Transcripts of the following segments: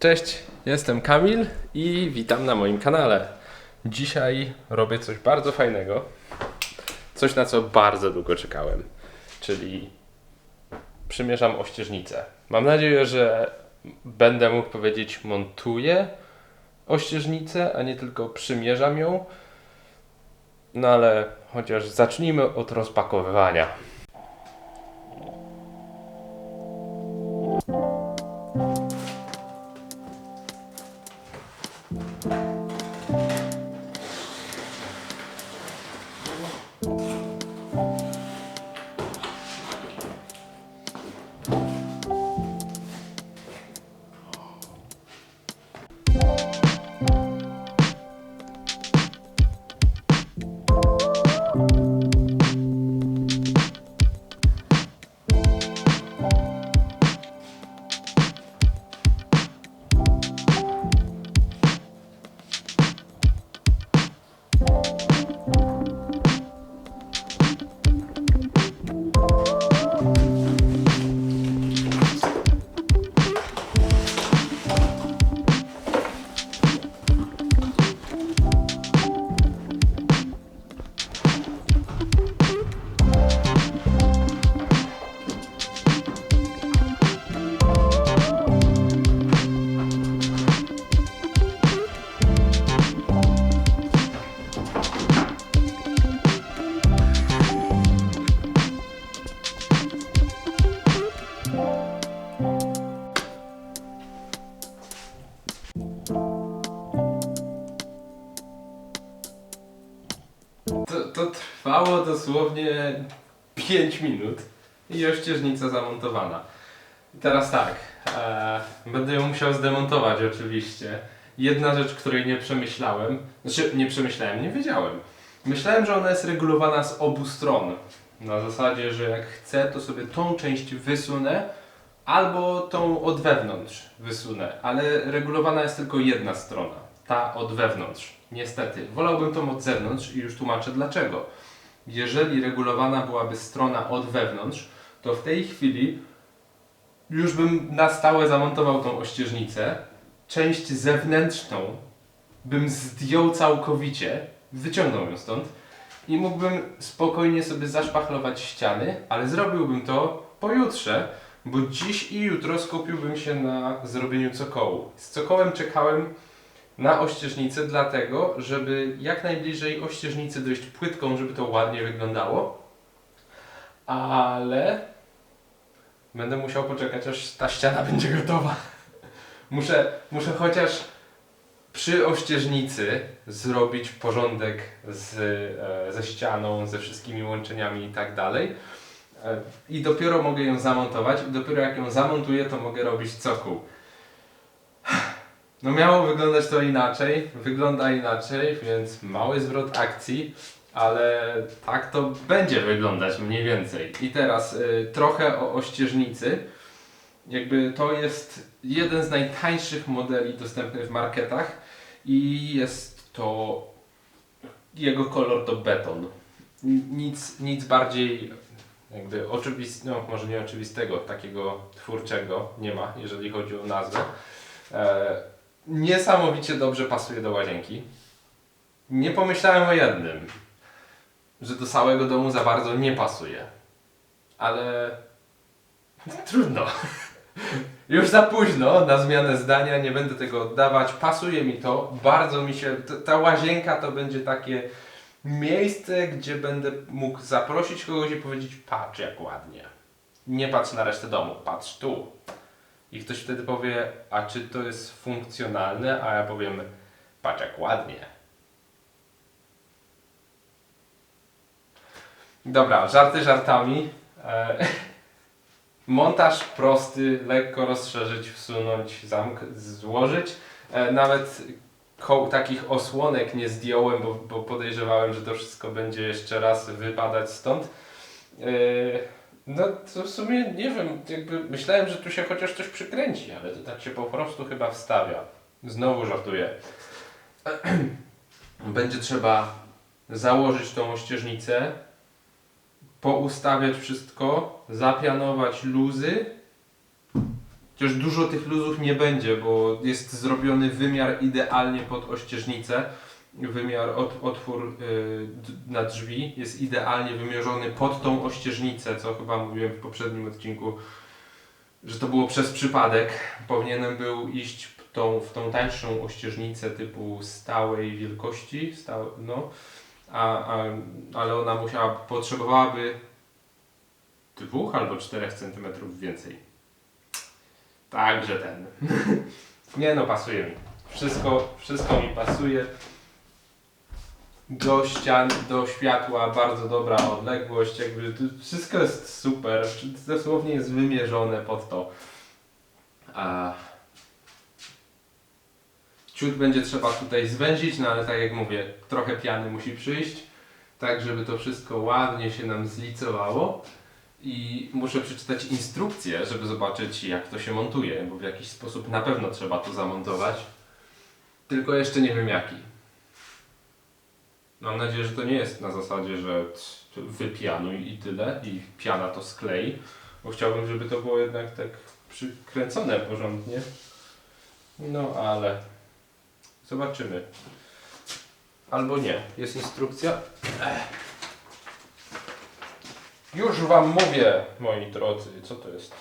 Cześć, jestem Kamil i witam na moim kanale. Dzisiaj robię coś bardzo fajnego. Coś na co bardzo długo czekałem. Czyli przymierzam ościeżnicę. Mam nadzieję, że będę mógł powiedzieć montuję ościeżnicę, a nie tylko przymierzam ją. No ale chociaż zacznijmy od rozpakowywania. To, dosłownie 5 minut i ościeżnica zamontowana. I teraz tak, e, będę ją musiał zdemontować oczywiście. Jedna rzecz, której nie przemyślałem, znaczy nie przemyślałem, nie wiedziałem. Myślałem, że ona jest regulowana z obu stron. Na zasadzie, że jak chcę, to sobie tą część wysunę, albo tą od wewnątrz wysunę, ale regulowana jest tylko jedna strona, ta od wewnątrz. Niestety, wolałbym tą od zewnątrz i już tłumaczę dlaczego. Jeżeli regulowana byłaby strona od wewnątrz, to w tej chwili już bym na stałe zamontował tą ościeżnicę. Część zewnętrzną bym zdjął całkowicie, wyciągnął ją stąd i mógłbym spokojnie sobie zaszpachlować ściany, ale zrobiłbym to pojutrze, bo dziś i jutro skupiłbym się na zrobieniu cokołu. Z cokołem czekałem na ościeżnicę dlatego, żeby jak najbliżej ościeżnicy dojść płytką, żeby to ładnie wyglądało. Ale będę musiał poczekać, aż ta ściana będzie gotowa. Muszę, muszę chociaż przy ościeżnicy zrobić porządek z, e, ze ścianą, ze wszystkimi łączeniami i tak dalej. E, I dopiero mogę ją zamontować i dopiero jak ją zamontuję, to mogę robić cokół. No miało wyglądać to inaczej, wygląda inaczej, więc mały zwrot akcji, ale tak to będzie wyglądać mniej więcej. I teraz y, trochę o ościeżnicy. Jakby to jest jeden z najtańszych modeli dostępnych w marketach i jest to jego kolor to beton. Nic, nic bardziej jakby oczywistego, no może nie oczywistego, takiego twórczego nie ma, jeżeli chodzi o nazwę. E, niesamowicie dobrze pasuje do łazienki. Nie pomyślałem o jednym, że do całego domu za bardzo nie pasuje. Ale trudno. Już za późno na zmianę zdania, nie będę tego oddawać. Pasuje mi to, bardzo mi się. Ta łazienka to będzie takie miejsce, gdzie będę mógł zaprosić kogoś i powiedzieć: Patrz, jak ładnie. Nie patrz na resztę domu, patrz tu. I ktoś wtedy powie, a czy to jest funkcjonalne? A ja powiem, patrz jak ładnie. Dobra, żarty żartami. E, montaż prosty, lekko rozszerzyć, wsunąć, zamk, złożyć. E, nawet takich osłonek nie zdjąłem, bo, bo podejrzewałem, że to wszystko będzie jeszcze raz wypadać stąd. E, no to w sumie nie wiem, jakby myślałem, że tu się chociaż coś przykręci, ale to tak się po prostu chyba wstawia. Znowu żartuję. Będzie trzeba założyć tą ościeżnicę, poustawiać wszystko, zapianować luzy, Chociaż dużo tych luzów nie będzie, bo jest zrobiony wymiar idealnie pod ościeżnicę. Wymiar, od, otwór y, na drzwi jest idealnie wymierzony pod tą ościeżnicę, co chyba mówiłem w poprzednim odcinku, że to było przez przypadek. Powinienem był iść tą, w tą tańszą ościeżnicę typu stałej wielkości, no, a, a, ale ona musiała, potrzebowałaby dwóch albo czterech centymetrów więcej. Także ten. Nie no, pasuje mi. Wszystko, wszystko mi pasuje. Do ścian, do światła bardzo dobra odległość, jakby wszystko jest super, dosłownie jest wymierzone pod to. A ciut będzie trzeba tutaj zwęzić, no ale tak jak mówię, trochę piany musi przyjść, tak żeby to wszystko ładnie się nam zlicowało. I muszę przeczytać instrukcję, żeby zobaczyć jak to się montuje, bo w jakiś sposób na pewno trzeba to zamontować. Tylko jeszcze nie wiem jaki. Mam nadzieję, że to nie jest na zasadzie, że wypianuj i tyle i piana to sklei, bo chciałbym, żeby to było jednak tak przykręcone porządnie. No ale zobaczymy. Albo nie. Jest instrukcja. Ech. Już Wam mówię, moi drodzy, co to jest.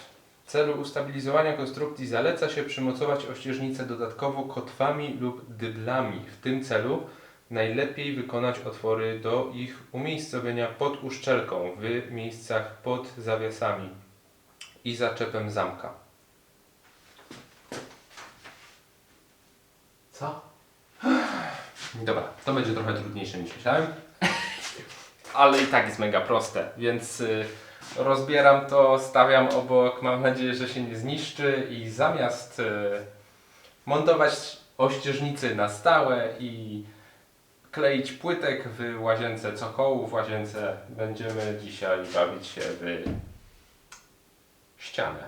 W celu ustabilizowania konstrukcji zaleca się przymocować ościeżnicę dodatkowo kotwami lub dyblami. W tym celu najlepiej wykonać otwory do ich umiejscowienia pod uszczelką w miejscach pod zawiasami i zaczepem zamka. Co? Dobra, to będzie trochę trudniejsze niż myślałem. Ale i tak jest mega proste, więc y, rozbieram to, stawiam obok, mam nadzieję, że się nie zniszczy i zamiast y, montować ościeżnicy na stałe i kleić płytek w łazience cokołu, w łazience będziemy dzisiaj bawić się w ścianę.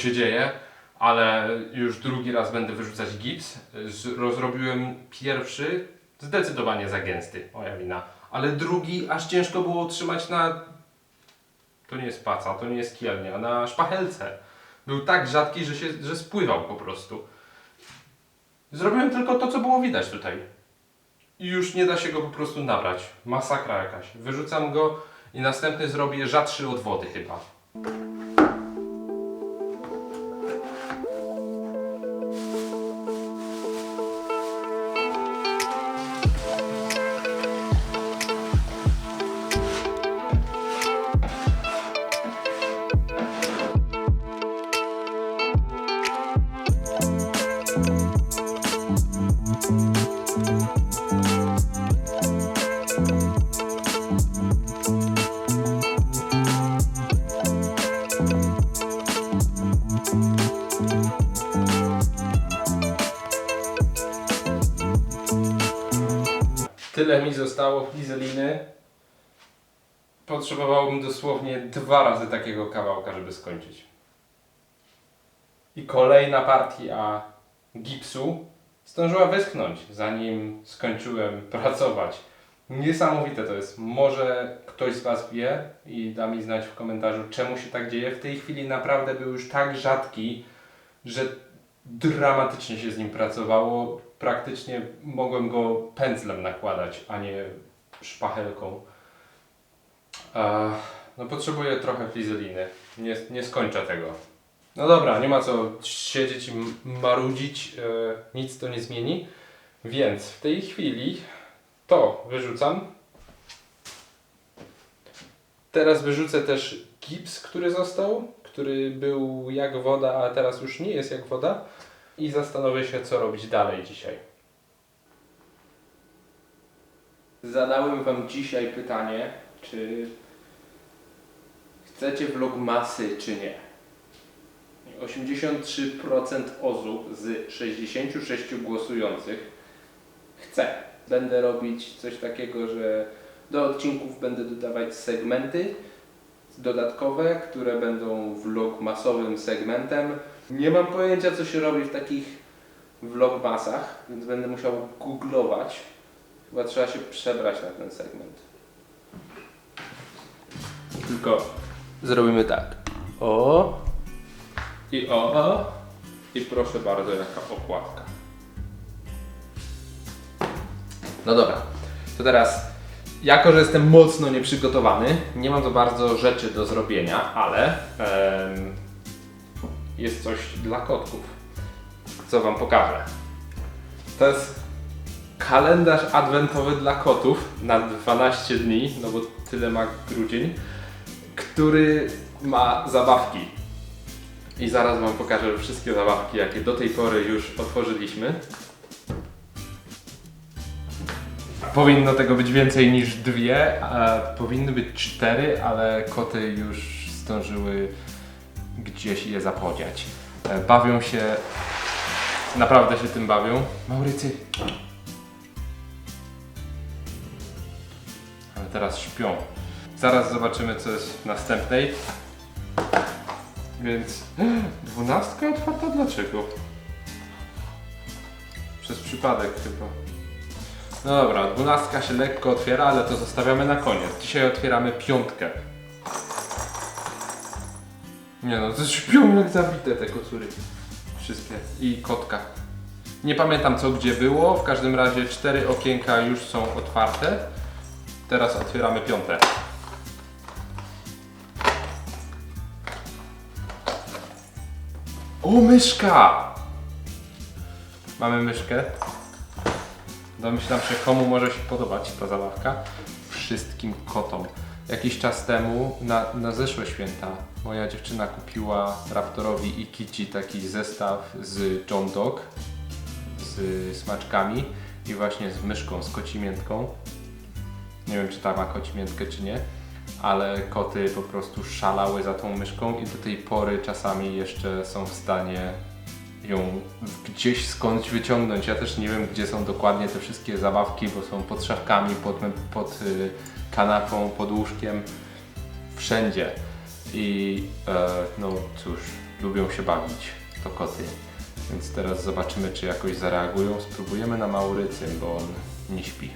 Się dzieje, ale już drugi raz będę wyrzucać gips. Rozrobiłem pierwszy, zdecydowanie za gęsty, moja wina. Ale drugi aż ciężko było utrzymać na... To nie jest paca, to nie jest kielnia, na szpachelce. Był tak rzadki, że, się, że spływał po prostu. Zrobiłem tylko to, co było widać tutaj. I już nie da się go po prostu nabrać. Masakra jakaś. Wyrzucam go i następny zrobię rzadszy od wody chyba. Mi zostało flizeliny. Potrzebowałbym dosłownie dwa razy takiego kawałka, żeby skończyć. I kolejna partia gipsu zdążyła wyschnąć, zanim skończyłem pracować. Niesamowite to jest. Może ktoś z Was wie i da mi znać w komentarzu, czemu się tak dzieje. W tej chwili naprawdę był już tak rzadki, że dramatycznie się z nim pracowało. Praktycznie mogłem go pędzlem nakładać, a nie szpachelką. No potrzebuję trochę flizeliny. Nie, nie skończę tego. No dobra, nie ma co siedzieć i marudzić. E, nic to nie zmieni. Więc w tej chwili to wyrzucam. Teraz wyrzucę też gips, który został, który był jak woda, a teraz już nie jest jak woda. I zastanowię się, co robić dalej dzisiaj. Zadałem Wam dzisiaj pytanie, czy chcecie vlogmasy, czy nie. 83% osób z 66 głosujących chce. Będę robić coś takiego, że do odcinków będę dodawać segmenty dodatkowe, które będą vlogmasowym segmentem. Nie mam pojęcia, co się robi w takich vlogmasach, więc będę musiał googlować. Chyba trzeba się przebrać na ten segment. Tylko zrobimy tak. O i o, o. I proszę bardzo, jaka okładka. No dobra, to teraz, jako że jestem mocno nieprzygotowany, nie mam za bardzo rzeczy do zrobienia, ale em, jest coś dla kotków, co Wam pokażę. To jest kalendarz adwentowy dla kotów na 12 dni, no bo tyle ma grudzień, który ma zabawki. I zaraz Wam pokażę wszystkie zabawki, jakie do tej pory już otworzyliśmy. Powinno tego być więcej niż dwie, a powinny być cztery, ale koty już zdążyły gdzieś je zapodziać. E, Bawią się, naprawdę się tym bawią. Maurycy. Ale teraz śpią. Zaraz zobaczymy, co jest w następnej. Więc dwunastka otwarta dlaczego? Przez przypadek chyba. No dobra, dwunastka się lekko otwiera, ale to zostawiamy na koniec. Dzisiaj otwieramy piątkę. Nie no, to śpią jak zabite te kocury. Wszystkie. I kotka. Nie pamiętam co gdzie było, w każdym razie cztery okienka już są otwarte. Teraz otwieramy piąte. O, myszka! Mamy myszkę. Domyślam się, komu może się podobać ta zabawka. Wszystkim kotom. Jakiś czas temu, na, na zeszłe święta, moja dziewczyna kupiła Raptorowi i Kici taki zestaw z John Dog, z smaczkami i właśnie z myszką, z kocimiętką. Nie wiem, czy ta ma kocimiętkę, czy nie, ale koty po prostu szalały za tą myszką i do tej pory czasami jeszcze są w stanie ją gdzieś skądś wyciągnąć. Ja też nie wiem, gdzie są dokładnie te wszystkie zabawki, bo są pod szafkami, pod, pod y, kanapą, pod łóżkiem, wszędzie. I e, no cóż, lubią się bawić, to koty. Więc teraz zobaczymy, czy jakoś zareagują. Spróbujemy na Maurycym, bo on nie śpi.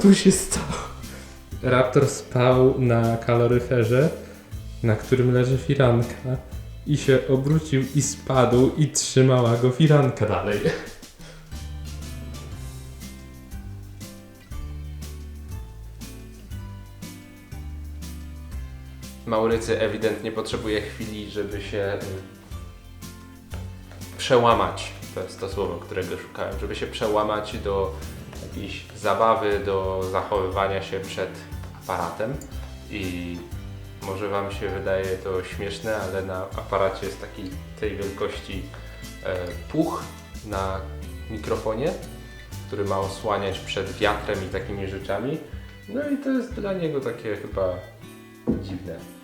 Tu się stało? Raptor spał na kaloryferze, na którym leży firanka i się obrócił i spadł i trzymała go firanka dalej. Maurycy ewidentnie potrzebuje chwili, żeby się y, przełamać. To jest to słowo, którego szukałem, żeby się przełamać do jakiejś zabawy, do zachowywania się przed aparatem i może Wam się wydaje to śmieszne, ale na aparacie jest taki tej wielkości e, puch na mikrofonie, który ma osłaniać przed wiatrem i takimi rzeczami. No i to jest dla niego takie chyba dziwne.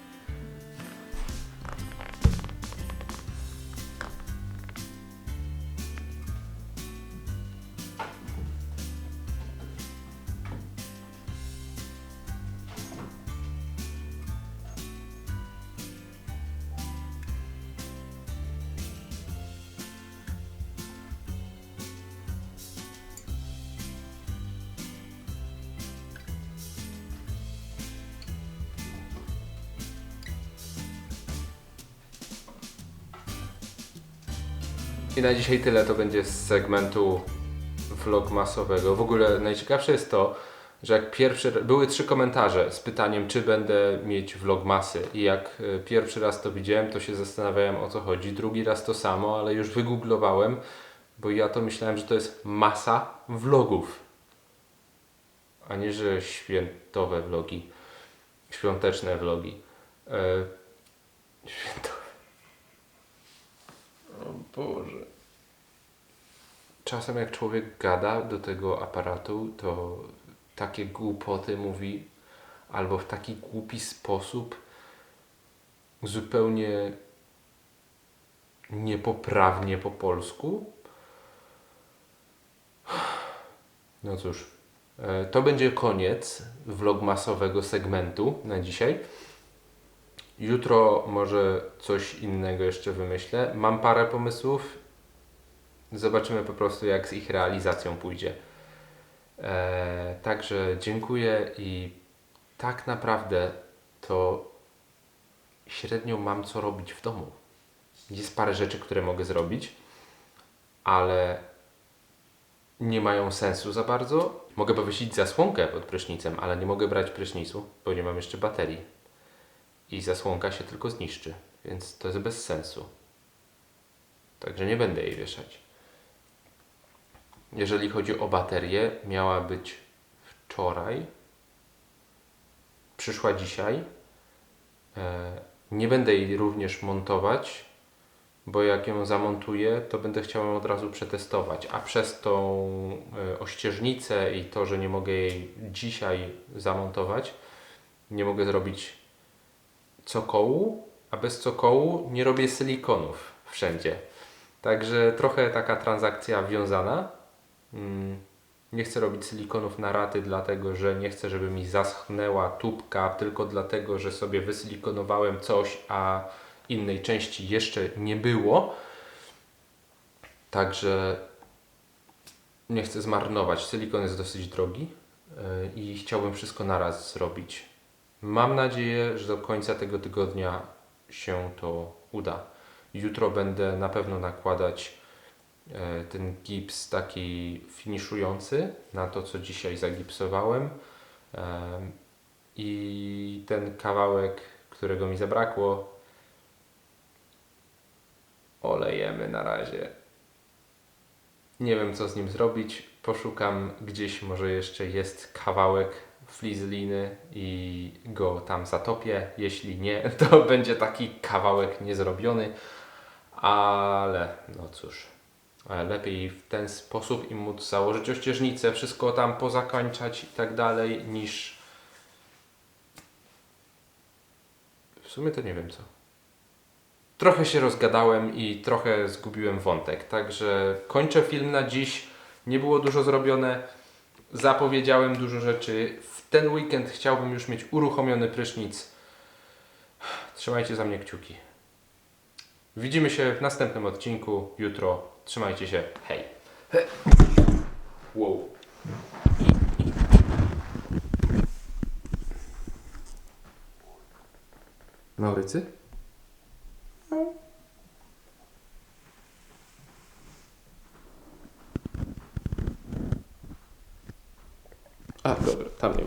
I na dzisiaj tyle to będzie z segmentu vlogmasowego. W ogóle najciekawsze jest to, że jak pierwszy były trzy komentarze z pytaniem, czy będę mieć vlogmasy. I jak y, pierwszy raz to widziałem, to się zastanawiałem o co chodzi. Drugi raz to samo, ale już wygooglowałem, bo ja to myślałem, że to jest masa vlogów, a nie że świętowe vlogi, świąteczne vlogi. E, świętowe. Boże. Czasem jak człowiek gada do tego aparatu, to takie głupoty mówi albo w taki głupi sposób zupełnie niepoprawnie po polsku. No cóż, e, to będzie koniec vlogmasowego segmentu na dzisiaj. Jutro może coś innego jeszcze wymyślę. Mam parę pomysłów. Zobaczymy po prostu, jak z ich realizacją pójdzie. Eee, także dziękuję i tak naprawdę to średnio mam co robić w domu. Jest parę rzeczy, które mogę zrobić, ale nie mają sensu za bardzo. Mogę powiesić zasłonkę pod prysznicem, ale nie mogę brać prysznicu, bo nie mam jeszcze baterii i zasłonka się tylko zniszczy, więc to jest bez sensu. Także nie będę jej wieszać. Jeżeli chodzi o baterię, miała być wczoraj, przyszła dzisiaj. E, Nie będę jej również montować, bo jak ją zamontuję, to będę chciał ją od razu przetestować, a przez tą e, ościeżnicę i to, że nie mogę jej dzisiaj zamontować, nie mogę zrobić cokołu, a bez cokołu nie robię silikonów wszędzie. Także trochę taka transakcja wiązana. Mm, Nie chcę robić silikonów na raty, dlatego że nie chcę, żeby mi zaschnęła tubka, tylko dlatego, że sobie wysilikonowałem coś, a innej części jeszcze nie było. Także nie chcę zmarnować. Silikon jest dosyć drogi yy, i chciałbym wszystko naraz zrobić. Mam nadzieję, że do końca tego tygodnia się to uda. Jutro będę na pewno nakładać e, ten gips taki finiszujący na to, co dzisiaj zagipsowałem. Em, I ten kawałek, którego mi zabrakło, olejemy na razie. Nie wiem, co z nim zrobić. Poszukam gdzieś, może jeszcze jest kawałek flizliny i go tam zatopię. Jeśli nie, to będzie taki kawałek niezrobiony. Ale no cóż, e, lepiej w ten sposób im móc założyć ościeżnicę, wszystko tam pozakańczać i tak dalej, niż w sumie to nie wiem co. Trochę się rozgadałem i trochę zgubiłem wątek, także kończę film na dziś. Nie było dużo zrobione, zapowiedziałem dużo rzeczy. W ten weekend chciałbym już mieć uruchomiony prysznic. Trzymajcie za mnie kciuki. Widzimy się w następnym odcinku jutro. Trzymajcie się. Hej. Wow. Maurycy? A, dobra, tam nie.